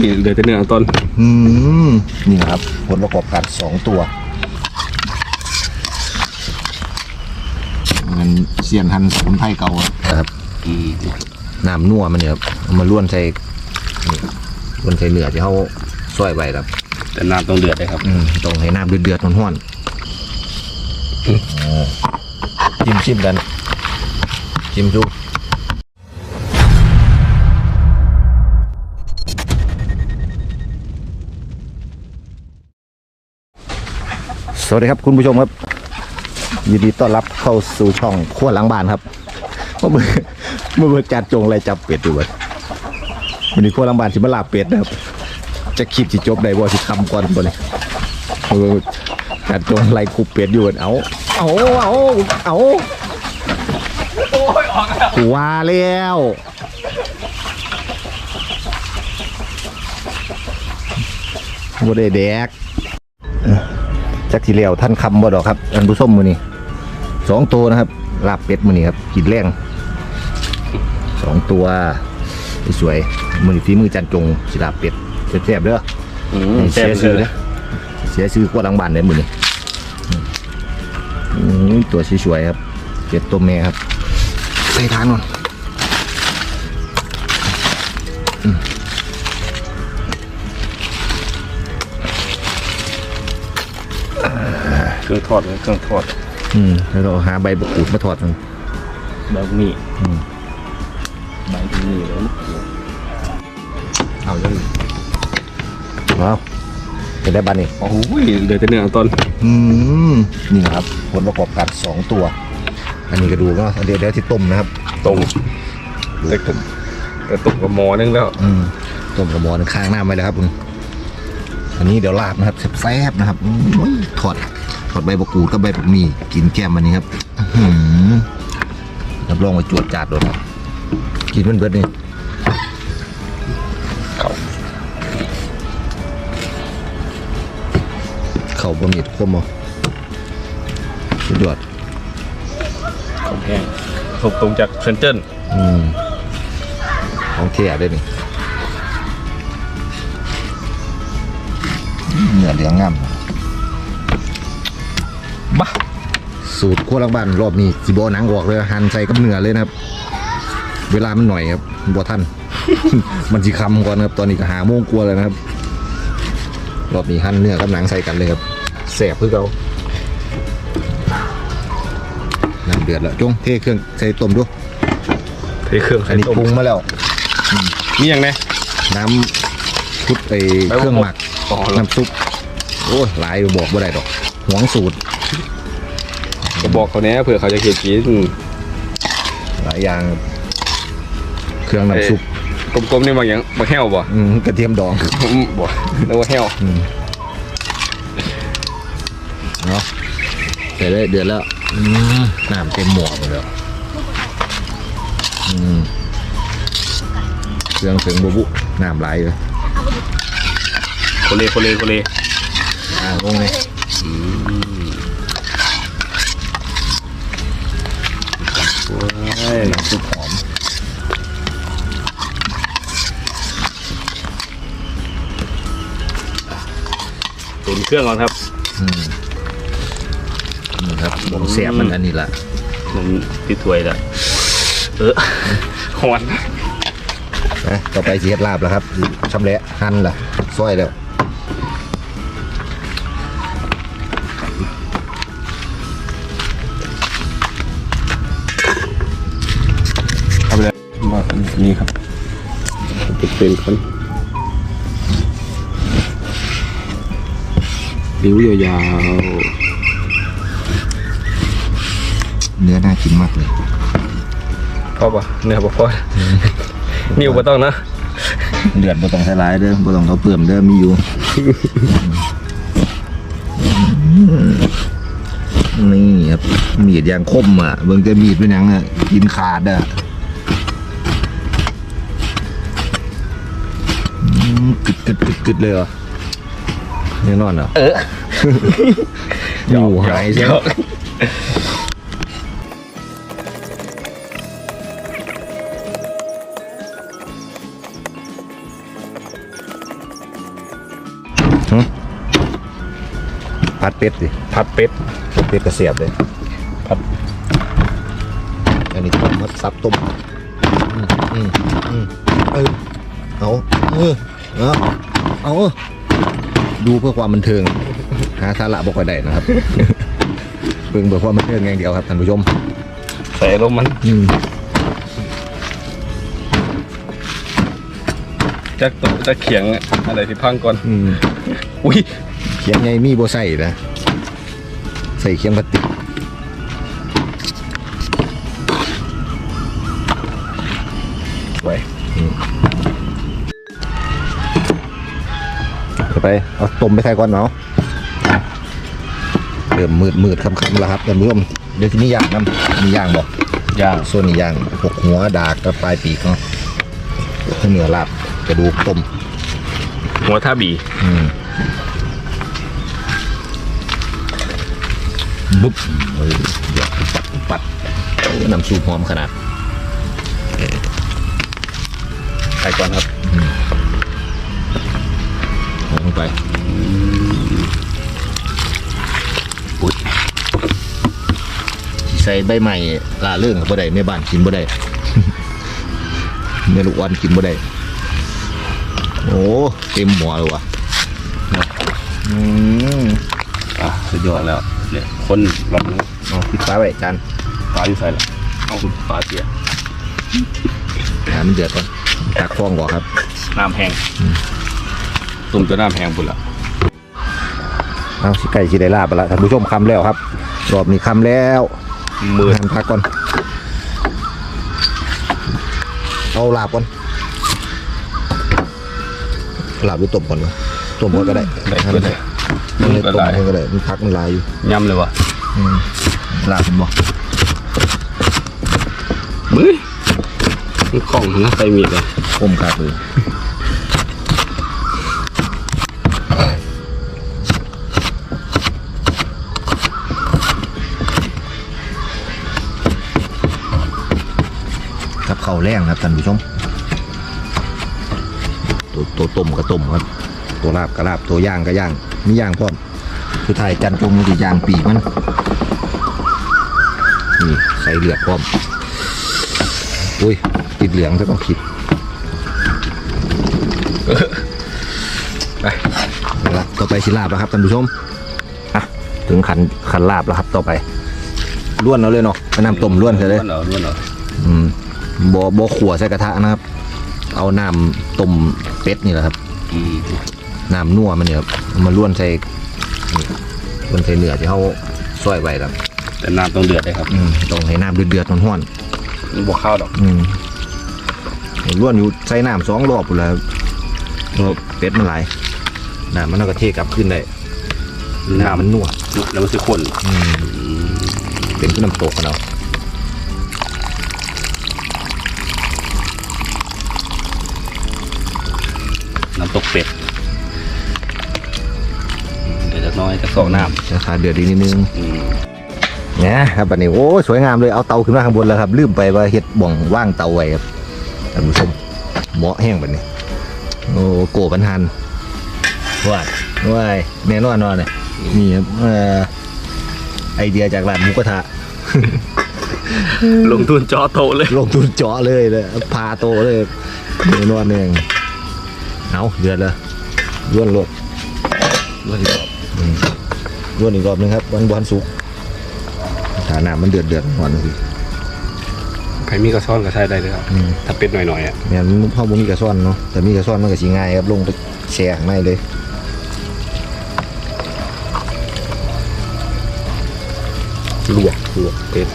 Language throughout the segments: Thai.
เหลือแต่เนื้อต้นอืมนี่นะครับ ผลประกอบการสองตัวมันเสียนทันสมุนไพรเก่าครับน้ำนัวมันเนี่ยครับเอามาล้วนใส่นี่ล้วนใส่เนื้อที่เขาซอยไว้ครับ แต่น้ำต้องเดือดเลยครับ อืมต้องให้น้ำเดือดๆห้อนๆอ๋อจิ้มชิมกัน จิ้มจุ สวัสดีครับคุณผู้ชมครับยินดีต้อนรับเข้าสู่ช่องขั้วหลังบ้านครับเมื่อเมื่อจัดจงอะไรจับเป็ดดูวันวันนี้ขั้วหลังบ้านสิมาลาเป็ดนะครับ จะคลิปสิจบได้บ่สิคำก่อนบ่เนี่ยเออจัดจงไล่คูเป็ดอยู่เอาเอาเอาเอาว่าแล้วบ่ได้แดก จักทีเลี้ยวท่านคำบ่ดอกครับ อันผู้ส้มมือนี่สองตัวนะครับลาบเป็ดมือนี่ครับกินแรงสองตัวสวยๆมือนี่ฝีมือจันจงสิลาบเป็ดแซ่บๆเด้ออืมเสียเลชื่อยเลยเสียชื่อขวดหลังบ้านเลยมือนี่อืมตัวสวยๆครับเจ็ดตัวแม่ครับใส่ทานก่อน รื่องทอดเลยเครื่องทอดอืมแล้วเราหาใบมะกรูดมาทอดมันแบบนี้อืมใบนี้เลยเอาเลยว้าวเป็นได้บ้านนี่โอ้โหเหลือแต่เนื้อต้นอืมนี่นะครับผลประกอบการสองตัว อันนี้ก็ดูก็เดี๋ยวเดี๋ยวที่ต้มนะครับตรงแต่ตุ่มแต่ตุ่มกับหมอนึงแล้ว อืมต้มกระบอกหนึ่งข้างหน้าไว้แล้วครับคุณอันนี้เดี๋ยวลาบนะครับแซ่บๆนะครับอุ้ยถอด ถอดใบมะกรูดกับใบผักมีกินแก้มวันนี้ครับอื้อหือรับรองว่าจวดจัดเลยครับกินมันเบิดนี่เขาเข่าบะหมี่คมเอาสุดยอดเขาแห้งถูกตรงจากเซนเจิ้นอืมของเทียได้นี่เนื้อเหลืองงาม บ้าสูตรขั้วหลังบ้านรอบนี้สิบอหนังออกเลยหั่นใส่กับเนื้อเลยนะครับ เวลามันหน่อยครับบัท่าน มันสิคำก่อนครับตอนนี้ก็หาโมงกลัวาแล้วนะครับ รอบนี้หั่นเนื้อกับหนังใส่กันเลยครับแสบเพื่อเขาน้ำเดือดแล้วจงเทเครื่องใส่ต้มดูเทเครื่องอัใส่นนี้ต้มปรุงมาแล้วนี่ยังไง น้ำพุดไอใบมะกรูดเครื่องหมัก อ๋อน้ำซุป โอ้ยหลายบอกบ่ได้ดอก หวงสูตรก็บอกเขาแน่เผื่อเขาจะเขียนกินหลายอย่าง เครื่องน้ำซุปกลมๆนี่บางอย่างบางแห้วบ่อืมกระเทียมดองอืมบ่แล้วว่าแห้วอืมเนาะเสร็จเลยเดือดแล้วอืมน้ำเต็มหม้อหมดแล้วอืมเครื่องถึงบุบุน้ำไหลายเลยโคเลโคเลโคเลอ่างงเลย น้ำซุปหอมตุนเครื่องก่อนครับ อืมนี่ครับบงเสียบมันอันนี้ละมันที่ถ้วยแล้วเออหอน นะต่อไปสีเฮ็ดลาบแล้วครับชำแหละหั่นล่ะซอยแล้ว นี่ครับเป็นเป็นคนริ้วยาวเนื้อน่ากินมากเลยๆพอปะเนื้อปะพอนิ้วปะต้องนะเดือดบ่ต้องใส่หลายเด้อบ่ต้องเอาเปลือมเด้อมีอยู่นี่ครับมีดยางคมอะเบิ่งจะมีดเป็นหยังอะกินขาดอะ กึดกึดกึดเลยเหรอแน่นอนเหรอเอออยู่หายใช่ไหมหึผัดเป็ดดิผัดเป็ดผัดเป็ดกระเสียบเลยผัดอันนี้ต้มมัดซับต้มอืมอืมอืมเออเอาเออเอา เอาดูเพื่อความบันเทิง หาสาระบอกไปได้นะครับ เบิ่งเพื่อความบันเทิงอย่างเดียวครับท่านผู้ชมใส่ลมมันอืมจักตกจักเขียงอะไรที่พังก่อน อืมอุ้ยเขียงไงมีโบใส่นะ ใส่เขียงพลาสติก ไป เอาต้มไปใส่ก่อนเนาะเริ่มมืดมืดๆค่ำๆแล้วครับท่านผู้ชมเดี๋ยวที่นี่ย่างน้ำมีย่างบอกย่างส่วนนี้ย่างพวกหัวดากกับปลายปีกเนาะเนื้อลาบกระดูกต้มหัวท่าบีอืมบุ๊บเฮ้ยเดี๋ยวปัดปัดโอ้น้ำซุปหอมขนาดใส่ก่อนครับหอมล งไปอุ๊ยสิใส่ใบใหม่ลาเรื่องกับบ่ได้แม่บ้านกินบ่ได้แม่ลูกอ่อนกินบ่ได้โอ้เต็มหัวเลยว่ะอืมอะสุดยอดแล้วเนี่ยคนลองเอาปิดฟ้าไว้จานปลาอยู่ใส่ละเอาปลาเสียน้ำมันเดือดก่อนตักฟองก่อนครับน้ำแห้ง ตุ่มจะน้ำแห้งปุ่นละเอาสิไก่สิได้ลาบไปละท่านผู้ชมคำแล้วครับรอบนี้คำแล้วมือหันพักก่อนเอาลาบก่อนลาบหรือต้มก่อนวะต้มก่อนก็ได้ได้ให้ก็มันได้มันเลยก็ต้มได้ก่อนก็ได้มันพักมันลายอยู่ยำเลยวะอืมลาบเป็นบ่มือมันคล่องนะใส่มีดเลยต้มขาดเลย ข้าวแรงครับท่านผู้ชมตัวตัวต้มก็ต้มครับ ตัวลาบก็ลาบตัวย่างก็ย่างมีย่างพร้อมสุดท้ายจันจงมันจะย่างปีกมันนี่ใส่เลือดพร้อมอุ้ยติดเหลืองซะต้องคิดไปเอาละต่อไปสิลาบแล้วครับท่านผู้ชมอะถึงขันขันลาบแล้วครับต่อไปล้วนเอาเลยเนาะเอาน้ำต้มล้วนเลยล้วนเหรอล้วนเหรออืม บ่บ่ขัวใส่กระทะนะครับ เอาน้ำต้มเป็ดนี่แหละครับอืมน้ำนัวมันเนี่ยครับเอามาล้วนใส่นี่ล้วนใส่เนื้อที่เขาซอยไว้ครับแต่น้ำต้องเดือดเลยครับอืมต้องให้น้ำเดือดๆร้อนมันบวกข้าวดอกๆอืมให้ล้วนอยู่ใส่น้ำสองรอบพุ่นแหล้วเพราะเป็ดมันหลายน้ำมันเอากระเทกลับขึ้นได้น้ำมันนัวแล้วมันจะข้นอืมเป็นขึ้นน้ำตกกันเอา ตกเป็ดเดี๋ยวจะน้อยจะสองน้ราคาเดือดดีนิดนึงำอืมนะครับอันนี้โอ้ยสวยงามเลยเอาเตาขึ้นมาข้างบนแล้วครับลืมไปว่าเฮ็ดบ่องว่างเตาไว้ครับท่านผู้ชมเหมาะแห้งแบบนี้ โอ้โกบันหันว้ายว้ายแน่นอนนอนเลยนี่ครับเอ่อไอเดียจากร้านหมูกระทะ ลงทุนจอโตเลย ลงทุนเจาะเลยเลยพาโตเลยแน่นอนเอง เอาเดือดเลยล้วนรวดล้วนอีกรอบล้วนอีกรอบหนึงครับวันวันสุกร์ฐาน้ำมันเดือดเดือดหวานสิใครมีกระซ่อนก็ใช้ได้เลยครับอืมถ้าเป็ดหน่อยๆอะเนี่ยมันพ่อบุมีกระซ่อนเนาะแต่มีกระซ่อนมันก็สีง่ายครับลงไปแช่ข้างในเลยลวกลวกเป็ด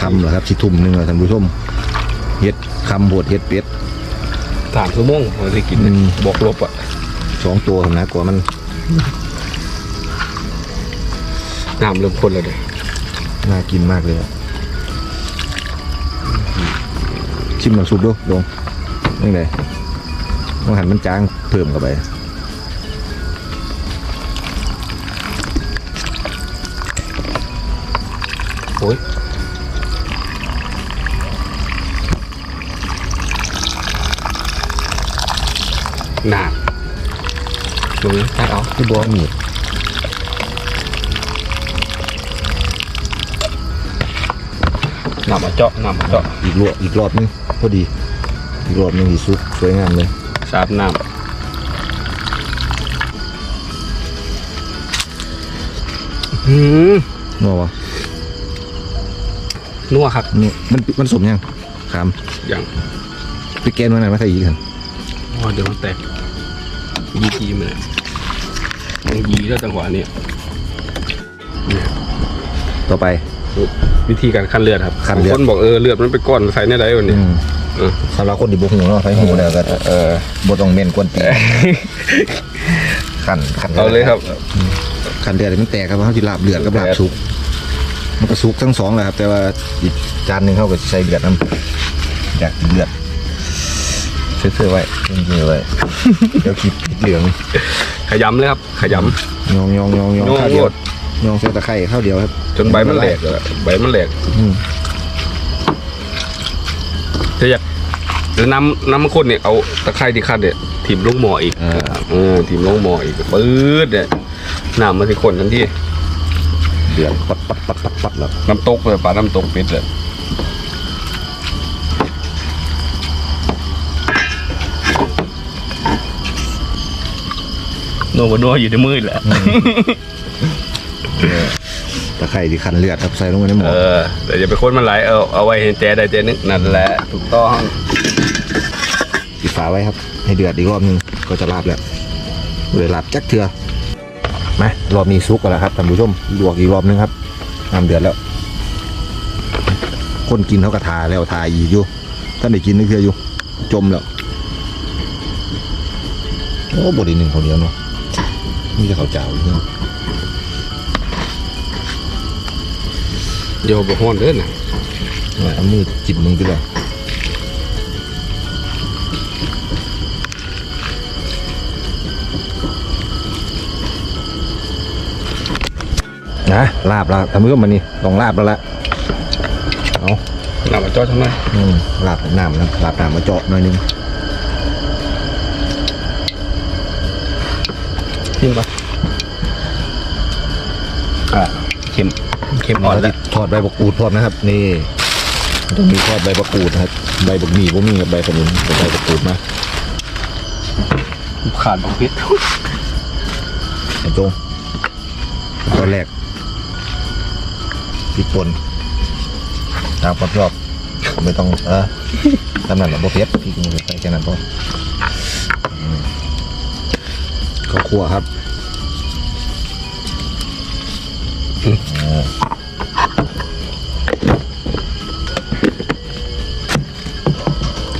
คำเหรอครับสิทุ่มหนึงเหรอท่านผู้ชมเฮ็ดคำบดเฮ็ดเป็ดสามชั่วโมงเราจะกินอืม บวกลบอะสองตัวครับนะกว่ามันน้ำเริ่มข้นแล้วเลยน่ากินมากเลยอะชิมน้ำซุปดูลงนี่เลยต้องหันมันจางเพิ่มเข้าไปโอ้ย หนาดูตัดเอาที่บอกมีดหนามาเจาะหนามาเจาะอีกรอบอีกรอบนึงพอดี อีกรอบนึงอีสุกสวยงามเลยสาบน้ำอืมนัววะนัวครับนี่มันมันสมยังคอย่างำพี่แกนมาไหนมาใส่อีกกัน อ๋อเดี๋ยวมันแตกยีจีมันเลยมันยีแล้วจังหวะนี้ต่อไป วิธีการคั้นเลือดครับคั้นเลือดบางคนบอกเออเลือดมันไปก้อนใส่ในไรวันนี้อืมเออสำหรับคนที่บ่หูเนาะใส่หูแล้วก็เออบต้องเม่นกวนตีนขันขันเอาเลยครับขันเดือดมันแตกครับเขาจะลาบเลือดกับลาบสุก มันก็สุกทั้งสองแหละครับ แต่ว่าอีกจานหนึ่งเขาก็ใส่เลือดน้ำอยากกินเลือด เสื้อๆไว้เสื้อๆไว้เดี๋ยวคลิปเหลืองขยำเลยครับ ขยยองยองยองยองำข้าวเดียวดยองใส่ตะไคร้ข้าวเดียวครับจนใบมันแหลกเลยใบมันแหลกอืมจะอยากแล้วน้ำน้ำมันข้นเนี่ยเอาตะไคร้ที่คั้นเนี่ยถิ่มลงหม้ออีกเออถิ่มลงหม้ออีกปื๊ดเนี่ยน้ำมันสิข้นทันทีเดือดปัดปัดปัดปัดปัดแล้วน้ำตกเลยปลาน้ำตกเป็ดเลย นบโนอยู่ในมือแหละตะไคร้ที่คันเลือดครับใส่ลงไปในหม้เอออแต่อย่าไปค้นมันไหลายเอาเอาไว้เห็นแจได้แจนึงนั่นแหละถูกต้องปิดฝาไว้ครับ ให้เดือดอีกรอบหนึงก็จะลาบแล้วเลยลาบจักเถื่อมารอบนี้ซุกกันแล้วครับท่านผู้ชมลวกอีกรอบหนึงครับน้ำเดือดแล้ว คนกินเขาก็ทาแล้วทาอีกอยู่ท่านได้กินนึกเถื่ออยู่ จมแล้วโอ้บไดีหนึ่งเขาวเดียวเนาะ นี่จะเขาวเจ้าอยู่เนาะเดี๋ยวบะฮ้อนเด้อนะเอามือจิบมึงไปเลยนะลาบแล้วทำมือมันนี่ต้องลาบแล้วละเอาน้ำมาจอดทำไมอืมลาบน้ำนะลาบน้ำมาเจาะหน่อยหนึง งปะอะเข็มเข็มอ่อนแล้วทอดใบบักกูดพร้อมนะครับ นี่ต้องมีทอดใบบักกูดนะครับใบบักหมี่พวกมีกับใบขนุนกับใบบักกูดมาขาดบางพิษไอ้จงตอนแรกพริกป่นตามความชอบไม่ต้องเออตามนั้นแหละบ่เผ็ดพริกมันใส่แค่นั้นพออืมข้าวคั่วครับ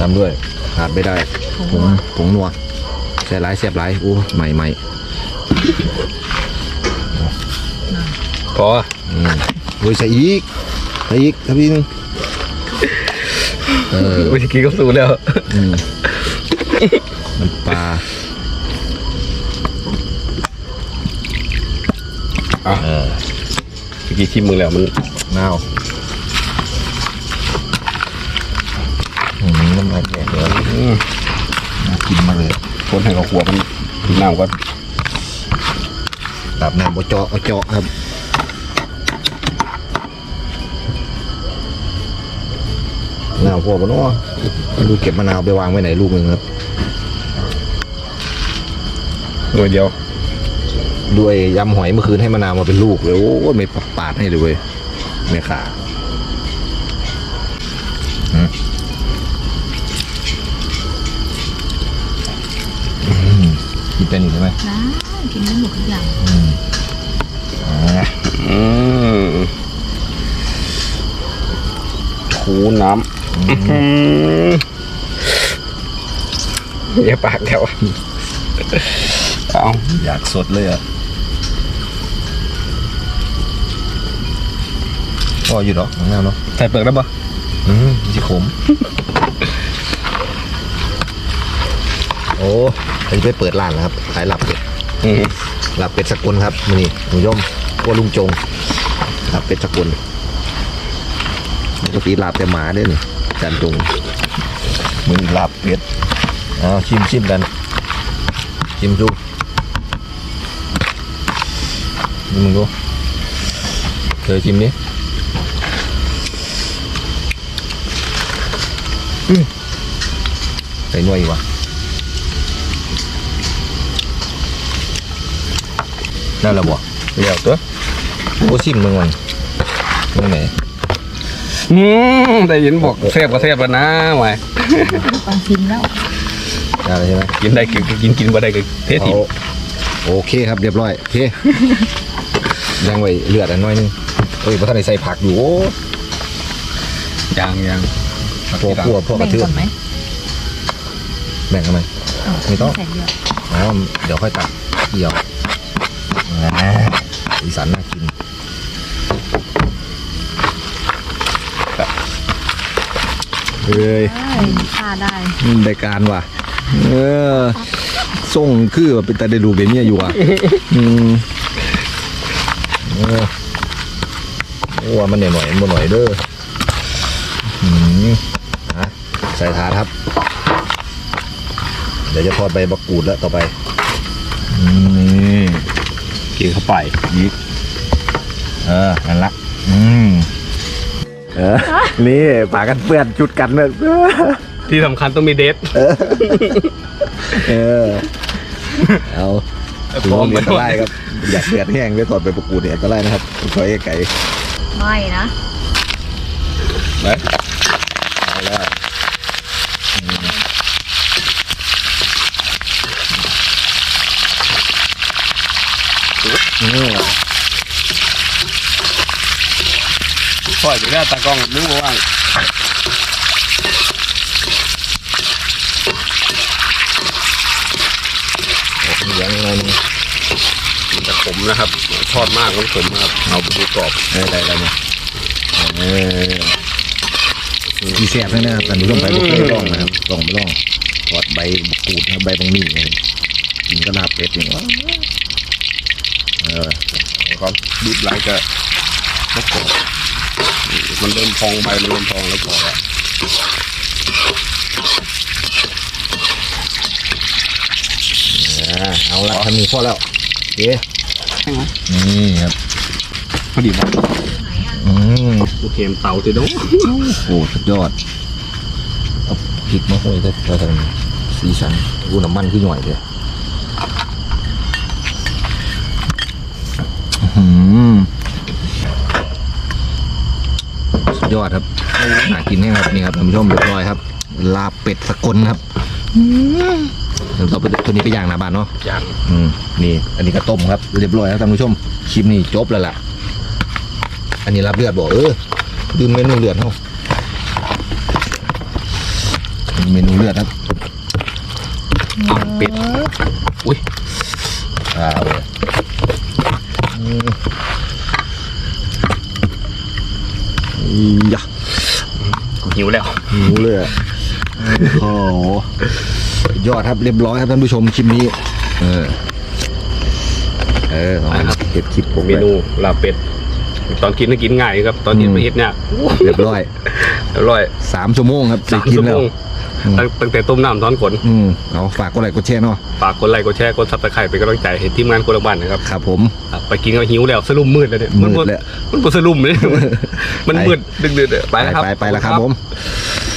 ตามด้วยขาดไม่ได้ผงผงนัวใส่หลายเสียบหลายอู้ใหม่ใหม่พออืมโอ้ยใส่อีกใส่อีกทับพี่นึงเออเมื่อกี้ก็สู้แล้ว อืมน้ำปลาอะ เออเมื่อกี้ชิมมึงแล้วมัน นาวอืมน้ำลายแต อืมกินมาเลยคนให้เขาขวบมันน้ำก็ตับน้ำบะเจาะบะเจาะครับนาวพอปะเนาะดูเก็บมะนาวไปวางไว้ไหนลูกหนึ่งครับหน่วยเดียว ด้วยยำหอยเมื่อคืนให้มะนาวมาเป็นลูกเลยโอ้ไม่ปาดให้เลยเว้ยไม่ขาอืมอืมกิน เป็นอีกใช่ไหมได้กินได้หมดทุกอย่างอ่าอืมคูน้ำอื้อหืออย่าปากแถวเอาอยากสดเลยอะก็อยู่หรอกน้ำเนาะใส่เปลือกได้ปะอืมมันจะขม โอ้ อันนี้ไปเปิดร้านแล้วครับ ขายหลับเป็ดอืมหลับเป็ดสกุลครับนี่หมูย่อมกัวลุงจงหลับเป็ดสกุลปกติหลับแต่หมาเด้อนี่จานจงมึงหลับเป็ดเอาชิมชิมกันชิมดูนี่มึงดูเธอชิมดิอืมใส่หน่วยอีกว่ะ ได้แล้วบ่เดี๋ยวตัวกูชิมมึงมันมึงไหนอืมได้ยินบอกแซ่บก็แซ่บแล้วนะไว้ต้องชิมแล้วได้แล้วใช่ไหมกินได้คือกินกินบ่ได้คือเทถิ่มเอาโอเคครับเรียบร้อยโอเคยังไว้เลือดอันน้อยนึงเอ้ยพระท่านได้ใส่ผักอยู่โอ้ยังยังพวกพวกพวกกแบ่ระงเทือก่อนนไหมแบ่งกันไหมอ้าวไม่ต้องใส่เดียวอ๋อเดี๋ยวค่อยตักเกี่ยว อ่าอีสานน่ากินเฮ้ยเอ้ยฆ่าได้ได้การว่ะ เออส่งคือว่าเป็นแต่ได้ดูเป็นเนี่ยอยู่อะอืมเออโอ้ว่ามันหน่อยหน่อยๆมันบ่หน่อยเด้ออืมอะใส่ถาดครับ เดี๋ยวจะทอดใบบักกูดแล้วต่อไป อืม กินเข้าไปยิกเออนั่นละอืมเออนี่ปากันเปื้อนจุดกันเลยที่สำคัญต้องมีเดทเออเอาถือว่ามีอันตรายครับ อยากเดือดแห้งได้ถอดไปประกูดเนี่ยอันตรายนะครับถอยไก่ไม่นะไป เอาแล้วอืม นี่ปล่อยไปแล้วตากล้องนึกว่าว่างเหลืองหน่อยนึงมันจะขมนะครับ ทอดมากมันขมนะครับเอาไปดูกรอบอะไรอะไรเนี่ยเออมีแสบแน่นะครับแต่หนูต้องไปบุกไปลองนะครับลองไปลองถอดใบบักกูดนะครับใบบางมีเนี่ยกินก็ลาบเป็ดอย่างวะ เออครับดิบไรก็ม่กรอบมันเริ่มพองใบมันเริ่มพองแล้วพอล้วอ่าเอาละทำมีพอแล้วโอเคนี่ครับพอดีบอกอืมลูกเข็มเต่าติดโน้โอ้สุดยอดเอาพริกมาห้อยได้ก็ทำสีสันอู้น้ำมันขึ้นหน่อยเลยอื้อหือ สุดยอดครับน่ากินแน่ครับนี่ครับท่านผู้ชมเรียบร้อยครับ ลาบเป็ดสกลครับเดี๋ยวเราไปตัวนี้ไปย่างหน้าบ้านเนาะอย่างอืมนี่ อันนี้ก็ต้มครับเรียบร้อยครับท่านผู้ชมคลิปนี้จบแล้วล่ะ อันนี้รับเลือดบอกเออดื่มเมนูเลือดเขาเมนูเลือดครับอ่อนเป็ดอุ้ยอ่าเอาเลยอืมอียะหิวแล้วหิวเลยอะโอ้โหยอดครับเรียบร้อยครับท่านผู้ชมคลิปนี้ เออ เออเอาเก็บคลิปผมเมนูลาบเป็ด ตอนกินก็กินง่ายครับ ตอนกินไปเฮ็ดเนี่ยเรียบร้อยอร่อยสามชั่วโมงครับได้สามกินชั่วแล้โมวงตั้งตั้งแต่ต้มน้ำท้อนขนอืมเอาฝากกดไลค์กดแชร์เนาะฝากกดไลค์กดแชร์กดซับสไครต์เป็นกำลังใจให้ทีมงานคนละบ้านนะครับครับผมครับ ไปกินก็หิวแล้วสลุ่มมืดแล้วเนี่ยมืดบ่แล้ว มันบ่สลุ่มเลย มันมืดดึกๆเนี่ยไปแล้วครับ ไปไปแล้วครับผมข